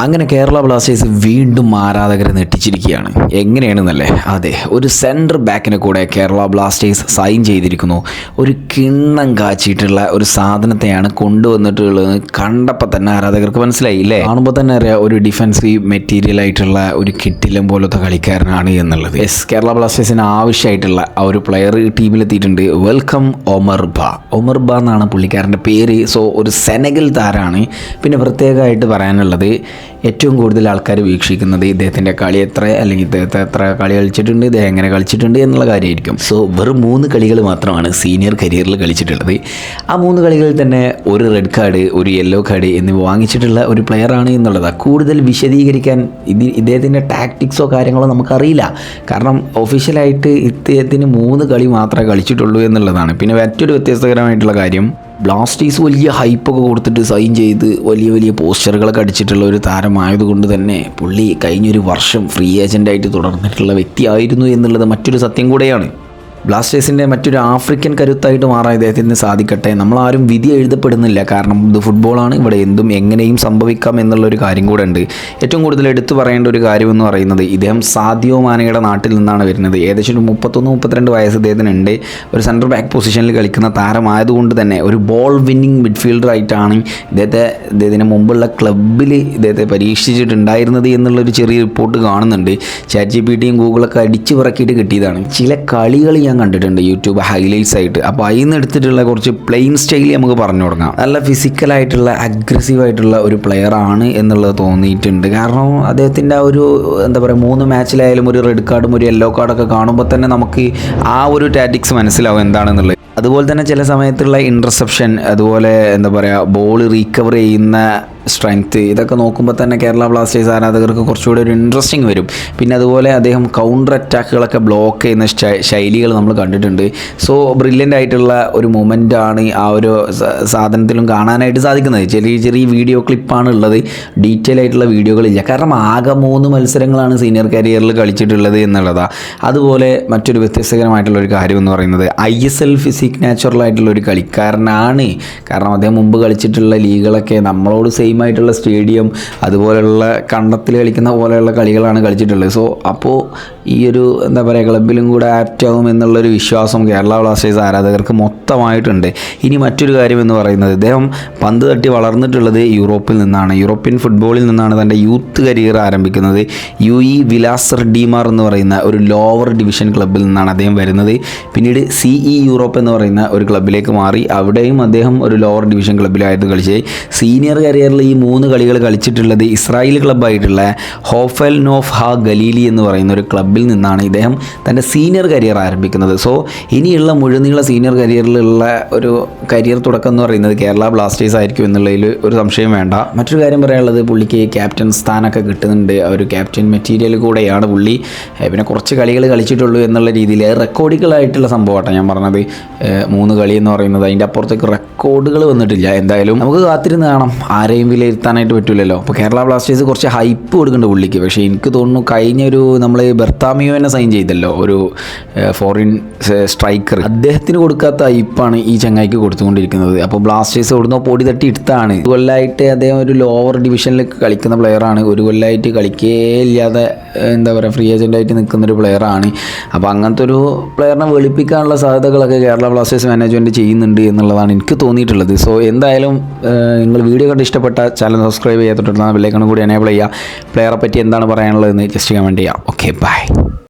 അങ്ങനെ കേരള ബ്ലാസ്റ്റേഴ്സ് വീണ്ടും ആരാധകരെ നെട്ടിച്ചിരിക്കുകയാണ് എങ്ങനെയാണെന്നല്ലേ? അതെ ഒരു സെന്റർ ബാക്കിനെ കൂടെ കേരള ബ്ലാസ്റ്റേഴ്സ് സൈൻ ചെയ്തിരിക്കുന്നു. ഒരു കിണ്ണം കാച്ചിട്ടുള്ള ഒരു സാധനത്തെയാണ് കൊണ്ടുവന്നിട്ടുള്ളത് കണ്ടപ്പോൾ തന്നെ ആരാധകർക്ക് മനസ്സിലായി ഇല്ലേ? കാണുമ്പോൾ തന്നെ അറിയാം ഒരു ഡിഫൻസീവ് മെറ്റീരിയൽ ആയിട്ടുള്ള ഒരു കിട്ടിലം പോലത്തെ കളിക്കാരനാണ് എന്നുള്ളത്. എസ് കേരള ബ്ലാസ്റ്റേഴ്സിന് ആവശ്യമായിട്ടുള്ള ആ ഒരു പ്ലെയർ ടീമിലെത്തിയിട്ടുണ്ട് വെൽക്കം ഒമർ ബ ഒമർ ബ എന്നാണ് പുള്ളിക്കാരന്റെ പേര്. സോ ഒരു സെനഗൽ താരാണ്. പിന്നെ പ്രത്യേകമായിട്ട് പറയാനുള്ളത് ഏറ്റവും കൂടുതൽ ആൾക്കാർ വീക്ഷിക്കുന്നത് ഇദ്ദേഹത്തിന്റെ കളി എത്ര അല്ലെങ്കിൽ ഇദ്ദേഹത്തെ എത്ര കളി കളിച്ചിട്ടുണ്ട് ഇദ്ദേഹം എങ്ങനെ കളിച്ചിട്ടുണ്ട് എന്നുള്ള കാര്യമായിരിക്കും. സോ വെറും മൂന്ന് കളികൾ മാത്രമാണ് സീനിയർ കരിയറിൽ കളിച്ചിട്ടുള്ളത്. ആ മൂന്ന് കളികളിൽ തന്നെ ഒരു റെഡ് കാർഡ് ഒരു യെല്ലോ കാർഡ് എന്നിവ വാങ്ങിച്ചിട്ടുള്ള ഒരു പ്ലെയറാണ് എന്നുള്ളതാണ് കൂടുതൽ വിശദീകരിക്കാൻ ഇത് ഇദ്ദേഹത്തിന്റെ ടാക്ടിക്സോ കാര്യങ്ങളോ നമുക്കറിയില്ല. കാരണം ഒഫീഷ്യലായിട്ട് ഇദ്ദേഹത്തിന് മൂന്ന് കളി മാത്രമേ കളിച്ചിട്ടുള്ളൂ എന്നുള്ളതാണ്. പിന്നെ മറ്റൊരു വ്യത്യസ്തകരമായിട്ടുള്ള കാര്യം ബ്ലാസ്റ്റേഴ്സ് വലിയ ഹൈപ്പൊക്കെ കൊടുത്തിട്ട് സൈൻ ചെയ്ത് വലിയ വലിയ പോസ്റ്ററുകളൊക്കെ അടിച്ചിട്ടുള്ള ഒരു താരമായതുകൊണ്ട് തന്നെ പുള്ളി കഴിഞ്ഞൊരു വർഷം ഫ്രീ ഏജന്റായിട്ട് തുടർന്നിട്ടുള്ള വ്യക്തിയായിരുന്നു എന്നുള്ളത് മറ്റൊരു സത്യം കൂടെയാണ്. ബ്ലാസ്റ്റേഴ്സിന്റെ മറ്റൊരു ആഫ്രിക്കൻ കരുത്തായിട്ട് മാറാൻ ഇദ്ദേഹത്തിന് സാധിക്കട്ടെ. നമ്മളാരും വിധി എഴുതപ്പെടുന്നില്ല. കാരണം ഇത് ഫുട്ബോളാണ്. ഇവിടെ എന്തും എങ്ങനെയും സംഭവിക്കാം എന്നുള്ളൊരു കാര്യം കൂടെ ഉണ്ട്. ഏറ്റവും കൂടുതൽ എടുത്തു പറയേണ്ട ഒരു കാര്യമെന്ന് പറയുന്നത് ഇദ്ദേഹം സാദിയോ മാനയുടെ നാട്ടിൽ നിന്നാണ് വരുന്നത്. ഏകദേശം ഒരു മുപ്പത്തൊന്ന് മുപ്പത്തിരണ്ട് വയസ്സ് ഇദ്ദേഹത്തിനുണ്ട്. ഒരു സെന്റർ ബാക്ക് പൊസിഷനിൽ കളിക്കുന്ന താരമായതുകൊണ്ട് തന്നെ ഒരു ബോൾ വിന്നിങ് മിഡ്ഫീൽഡർ ആയിട്ടാണ് ഇദ്ദേഹത്തെ ഇദ്ദേഹത്തിന് മുമ്പുള്ള ക്ലബിൽ ഇദ്ദേഹത്തെ പരീക്ഷിച്ചിട്ടുണ്ടായിരുന്നത് എന്നുള്ളൊരു ചെറിയ റിപ്പോർട്ട് കാണുന്നുണ്ട്. ചാറ്റ് ജി പി ടിയും ഗൂഗിളൊക്കെ അടിച്ചു പറക്കിയിട്ട് കിട്ടിയതാണ്. ചില കളികൾ കണ്ടിട്ടുണ്ട് യൂട്യൂബ് ഹൈലൈറ്റ്സ് ആയിട്ട്. അപ്പോൾ അതിൽ നിന്ന് എടുത്തിട്ടുള്ള കുറച്ച് പ്ലെയിൻ സ്റ്റൈൽ നമുക്ക് പറഞ്ഞു തുടങ്ങാം നല്ല ഫിസിക്കലായിട്ടുള്ള അഗ്രസീവ് ആയിട്ടുള്ള ഒരു പ്ലെയർ ആണ് എന്നുള്ളത് തോന്നിയിട്ടുണ്ട്. കാരണം അദ്ദേഹത്തിന്റെ ആ ഒരു എന്താ പറയുക മൂന്ന് മാച്ചിലായാലും ഒരു റെഡ് കാർഡും ഒരു യെല്ലോ കാർഡൊക്കെ കാണുമ്പോൾ തന്നെ നമുക്ക് ആ ഒരു ടാറ്റിക്സ് മനസ്സിലാവും എന്താണെന്നുള്ളത്. അതുപോലെ തന്നെ ചില സമയത്തുള്ള ഇന്റർസെപ്ഷൻ അതുപോലെ എന്താ പറയുക ബോൾ റീകവർ ചെയ്യുന്ന സ്ട്രെങ്ത്ത് ഇതൊക്കെ നോക്കുമ്പോൾ തന്നെ കേരള ബ്ലാസ്റ്റേഴ്സ് ആരാധകർക്ക് കുറച്ചുകൂടി ഒരു ഇൻട്രസ്റ്റിംഗ് വരും. പിന്നെ അതുപോലെ അദ്ദേഹം കൗണ്ടർ അറ്റാക്കുകളൊക്കെ ബ്ലോക്ക് ചെയ്യുന്ന ശൈലികൾ നമ്മൾ കണ്ടിട്ടുണ്ട്. സോ ബ്രില്യന്റ് ആയിട്ടുള്ള ഒരു മൊമെന്റ് ആണ് ആ ഒരു സാധനത്തിലും കാണാനായിട്ട് സാധിക്കുന്നത്. ചെറിയ ചെറിയ വീഡിയോ ക്ലിപ്പാണ് ഉള്ളത്. ഡീറ്റെയിൽ ആയിട്ടുള്ള വീഡിയോകളില്ല കാരണം ആകെ മൂന്ന് മത്സരങ്ങളാണ് സീനിയർ കരിയറിൽ കളിച്ചിട്ടുള്ളത് എന്നുള്ളതാണ് അതുപോലെ മറ്റൊരു വ്യത്യസ്തകരമായിട്ടുള്ള ഒരു കാര്യം എന്ന് പറയുന്നത് I S L physique natural ആയിട്ടുള്ള ഒരു കളിക്കാരനാണ്. കാരണം അദ്ദേഹം മുമ്പ് കളിച്ചിട്ടുള്ള ലീഗുകളൊക്കെ നമ്മളോട് സെയിം ആയിട്ടുള്ള സ്റ്റേഡിയം അതുപോലെയുള്ള കണ്ടത്തിൽ കളിക്കുന്ന പോലെയുള്ള കളികളാണ് കളിച്ചിട്ടുള്ളത്. സോ അപ്പോൾ ഈ ഒരു എന്താ പറയുക ക്ലബിലും കൂടെ ആപ്റ്റ് ആവും എന്നുള്ളൊരു വിശ്വാസം കേരള ബ്ലാസ്റ്റേഴ്സ് ആരാധകർക്ക് മൊത്തമായിട്ടുണ്ട്. ഇനി മറ്റൊരു കാര്യം എന്ന് പറയുന്നത് ഇദ്ദേഹം പന്ത് തട്ടി വളർന്നിട്ടുള്ളത് യൂറോപ്പിൽ നിന്നാണ്. യൂറോപ്യൻ ഫുട്ബോളിൽ നിന്നാണ് തന്റെ യൂത്ത് കരിയർ ആരംഭിക്കുന്നത്. യു ഇ വിലാസർ ഡിമാർ എന്ന് പറയുന്ന ഒരു ലോവർ ഡിവിഷൻ ക്ലബിൽ നിന്നാണ് അദ്ദേഹം വരുന്നത്. പിന്നീട് സി ഇ യൂറോപ്പ് എന്ന് പറയുന്ന ഒരു ക്ലബിലേക്ക് മാറി. അവിടെയും അദ്ദേഹം ഒരു ലോവർ ഡിവിഷൻ ക്ലബിലായിരുന്നു കളിച്ചത്. സീനിയർ കരിയറിൽ മൂന്ന് കളികൾ കളിച്ചിട്ടുള്ളത് ഇസ്രായേൽ ക്ലബ്ബായിട്ടുള്ള ഹോഫൽ നോഫ് ഹ ഗലീലി എന്ന് പറയുന്ന ഒരു ക്ലബ്ബിൽ നിന്നാണ് ഇദ്ദേഹം തന്റെ സീനിയർ കരിയർ ആരംഭിക്കുന്നത്. സോ ഇനിയുള്ള മുഴുനീള സീനിയർ കരിയറിലുള്ള ഒരു കരിയർ തുടക്കം എന്ന് പറയുന്നത് കേരള ബ്ലാസ്റ്റേഴ്സ് ആയിരിക്കും എന്നുള്ളതിൽ ഒരു സംശയം വേണ്ട. മറ്റൊരു കാര്യം പറയാനുള്ളത് പുള്ളിക്ക് ക്യാപ്റ്റൻ സ്ഥാനമൊക്കെ കിട്ടുന്നുണ്ട്. ആ ഒരു ക്യാപ്റ്റൻ മെറ്റീരിയൽ കൂടെയാണ് പുള്ളി. പിന്നെ കുറച്ച് കളികൾ കളിച്ചിട്ടുള്ളൂ എന്നുള്ള രീതിയിൽ റെക്കോർഡുകളായിട്ടുള്ള സംഭവമാട്ടോ ഞാൻ പറഞ്ഞത്. മൂന്ന് കളി എന്ന് പറയുന്നത് അതിന്റെ അപ്പുറത്തേക്ക് റെക്കോർഡുകൾ വന്നിട്ടില്ല. എന്തായാലും നമുക്ക് കാത്തിരുന്ന് കാണാം. ആരെയും വിലയിരുത്താനായിട്ട് പറ്റില്ലല്ലോ അപ്പോൾ കേരള ബ്ലാസ്റ്റേഴ്സ് കുറച്ച് ഹൈപ്പ് കൊടുക്കുന്നുണ്ട് പുള്ളിക്ക്. പക്ഷേ എനിക്ക് തോന്നുന്നു കഴിഞ്ഞൊരു നമ്മൾ ബെർത്താമിയോനെ സൈൻ ചെയ്തല്ലോ. ഒരു ഫോറിൻ സ്ട്രൈക്കർ അദ്ദേഹത്തിന് കൊടുക്കാത്ത ഹൈപ്പാണ് ഈ ചങ്ങായിക്ക് കൊടുത്തുകൊണ്ടിരിക്കുന്നത്. അപ്പോൾ ബ്ലാസ്റ്റേഴ്സ് എവിടുന്നോ പൊടി തട്ടി എടുത്താണ്. ഒരു കൊല്ലമായിട്ട് അദ്ദേഹം ഒരു ലോവർ ഡിവിഷനിൽ കളിക്കുന്ന പ്ലെയറാണ് ഒരു കൊല്ലമായിട്ട് കളിക്കേ ഇല്ലാതെ എന്താ പറയുക ഫ്രീ ഏജന്റായിട്ട് നിൽക്കുന്ന ഒരു പ്ലെയറാണ് അപ്പോൾ അങ്ങനത്തെ ഒരു പ്ലെയറിനെ വെളുപ്പിക്കാനുള്ള സാധ്യതകളൊക്കെ കേരള ബ്ലാസ്റ്റേഴ്സ് മാനേജ്മെന്റ് ചെയ്യുന്നുണ്ട് എന്നുള്ളതാണ് എനിക്ക് തോന്നിയിട്ടുള്ളത്. സോ എന്തായാലും നിങ്ങൾ വീഡിയോ കണ്ട് ഇഷ്ടപ്പെട്ട ചാനൽ സബ്സ്ക്രൈബ് ചെയ്തിട്ടുണ്ടെന്ന് ബെല്ലൈക്കണം കൂടി എനേബിൾ ചെയ്യുക. പ്ലെയറെ പറ്റി എന്താണ് പറയാനുള്ളതെന്ന് ജസ്റ്റ് കമന്റ് ചെയ്യാം. Okay bye